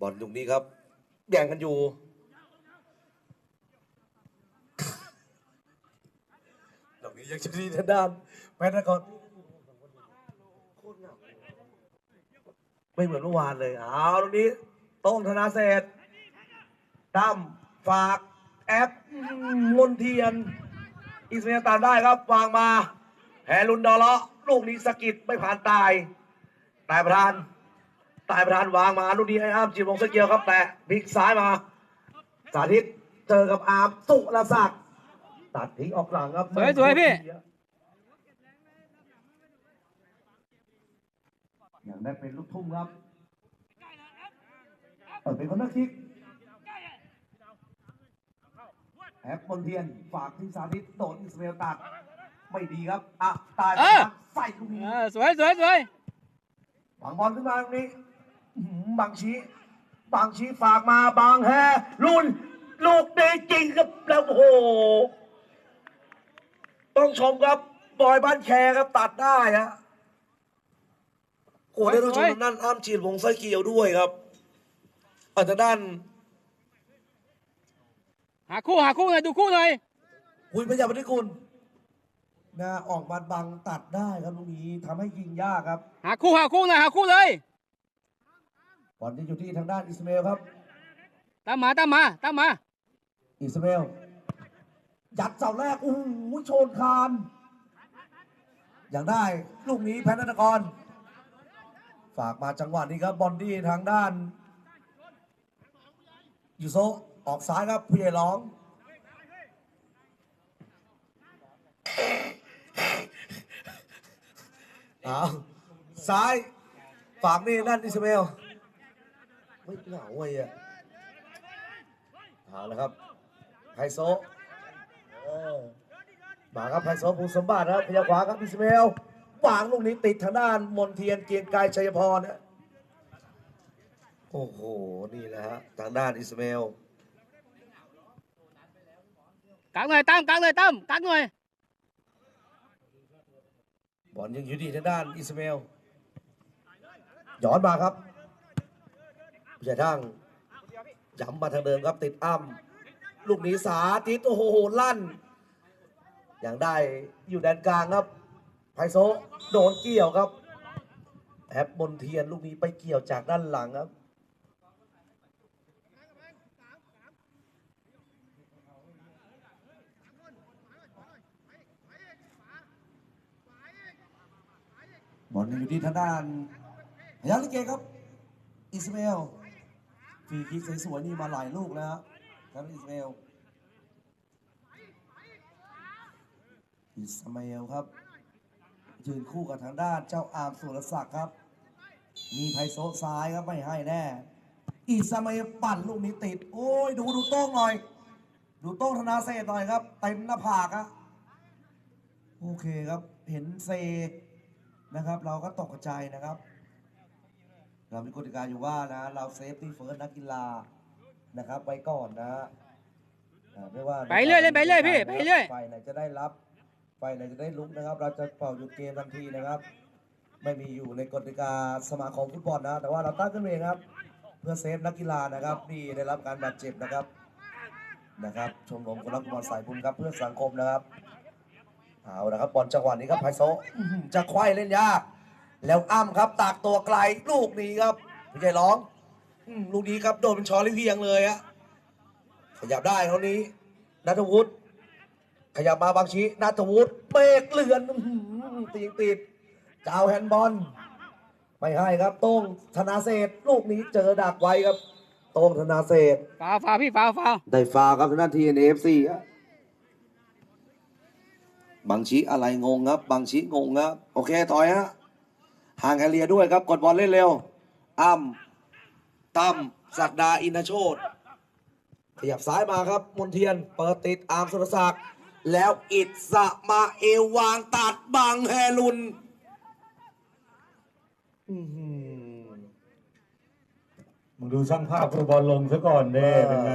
บอลลูกนี้ครับแย่งกันอยู่ ดอกนี้ยังจะดีทางด้านแพทย์นครไม่เหมือนเมื่อวานเลยเอาตรงนี้โต้งธนาเศษตั้มฝากแอปมนเทียน อิสเมียตามได้ครับ วางมาแฮรุนดอเลาะลูกนี้สกิดไม่ผ่านตายตายประธาน ตายประธานวางมาลูกนี้ให้อ้ามจีบลงสกเกียวครับแต่พลิกซ้ายมา สาธิตเจอกับอาร์มสุรศักดิ์ตัดทิ้งออกหลังครับสวยสวยพี่ อย่างได้เป็นลูกทุ่งครับเปิดเป็นคนนักคิกแอปบนเทียนฝากที่สาธิตโดดอิสราเอลตัดไม่ดีครับอะตายเออใส่ลูกนี้เออสวยสวยสวยวางบอลขึ้นมาตรงนี้อื้อหือ บางชี้บางชี้ฝากมาบางแฮลุนลูกดีจริงครับแล้วโอ้โหต้องชมครับบอยบ้านแคครับตัดได้ฮะโอ้โหได้ต้องชมทางด้านอ้ามฉีดวงไส้เกียวด้วยครับอาจจะด้าน หาคู่หาคู่หน่อยดูคู่หน่อยคุณพยาบาลคุณนะออกมาบังตัดได้ครับตรงนี้ทำให้ยิงยากครับ หาคู่หาคู่หน่อยหาคู่เลย บอลที่อยู่ที่ทางด้านอิสมาเอลครับ ตามมาตามมาตามมา อิสมาเอลยัดเสาแรกโอ้โหโชนคานอย่างได้ลูกนี้แพนธนกร ฝากมาจังหวะนี้ครับบอลที่ทางด้านยูโซออกซ้ายครับผู้ใหญ่ร้องเอาซ้ายฝากนี่นั่นอิสมาเอล ไม่เหงาเว้ยอะเอาละครับไฮโซเออมาครับไฮโซภูมิสมบัตินะครับพยาขวาครับอิสมาเอลวางลูกนี้ติดทางด้านมนเทียนเกรียงไกรชัยพรนะโอ้โห นี่แหละฮะทางด้านอิสมาเอลกักหน่อยตั้มกักหน่อยตั้มกักหน่อยบอลยังอยู่ที่ทางด้านอิสมาเอลย้อนมาครับ ผู้ใหญ่ทั้งย้ำมาทางเดิมครับติดอ้ำลูกนี้สาธิตโอ้โหลั่น อย่างได้อยู่แดนกลางครับ ไพโซโดนเกี่ยวครับแอปบนเทียนลูกนี้ไปเกี่ยวจากด้านหลังครับบอลอยู่ที่ทางด้านพยัคฆ์ลิเกครับ อิสมาเอล ฟรีคิกสวยๆนี่มาหลายลูกแล้วครับอิสมาเอลอิสมาเอลครับยืนคู่กับทางด้านเจ้าอามสุรศักดิ์ครับ มีไพโซซ้ายครับไม่ให้แน่ อิสมาเอลปั่นลูกนี้ติด โอ้ยดูดูโต้งหน่อย ดูโต้งธนาเศษหน่อยครับเต็มหน้าผากอะโอเคครับเห็นเซนะครับ เราก็ตกใจนะครับ เรามีกฎกติกาอยู่ว่านะ เราเซฟตี้เฟิร์สนักกีฬานะครับไว้ก่อนนะอ่าไม่ว่าไปเรื่อยเล่นไปเรื่อยพี่ไปเรื่อยไฟไหนจะได้รับไฟไหนจะได้ลุกนะครับ เราจะเป่าหยุดเกมทันทีนะครับ ไม่มีอยู่ในกฎกติกาสมาคมฟุตบอลนะ แต่ว่าเราตั้งขึ้นเองครับ เพื่อเซฟนักกีฬานะครับที่ได้รับการบาดเจ็บนะครับนะครับ ชมรมคนรักฟุตบอลสายบุญครับเพื่อสังคมนะครับเอาละครับบอลจังหวะนี้ครับไพโซะอื้อหือจะไขว้เล่นยาก แล้วอ้ำครับตากตัวไกลลูกนี้ครับพี่ใหญ่ร้องอืมลูกนี้ครับโดนเป็นชอลิเพียงเลยอะขยับได้เท่านี้นัทวุฒิขยับมาบางชีนัทวุฒิเบรกเลือนอื้อหือตีงติดจะเอาแฮนด์บอลไม่ให้ครับโต้งธนาเศษลูกนี้เจอดักไว้ครับโต้งธนาเศษฟาวฟาวพี่ฟาวฟาวได้ฟาวครับทางด้านทีเอ็นเอฟซีครับบางชี้อะไรงงครับ บางชี้งงครับ โอเคถอยฮะ ห่างแคเรียด้วยครับ กดบอลเล่นเร็วอ้ำตั้มศักดาอินทโชตขยับซ้ายมาครับมนเทียน เปิดติดอาร์มสุรศักดิ์แล้วอิดสะมาเอววางตัดบังแฮลุนอื้อหือมึงดูช่างภาพฟุตบอลลงซะก่อนเด้เออเป็นไง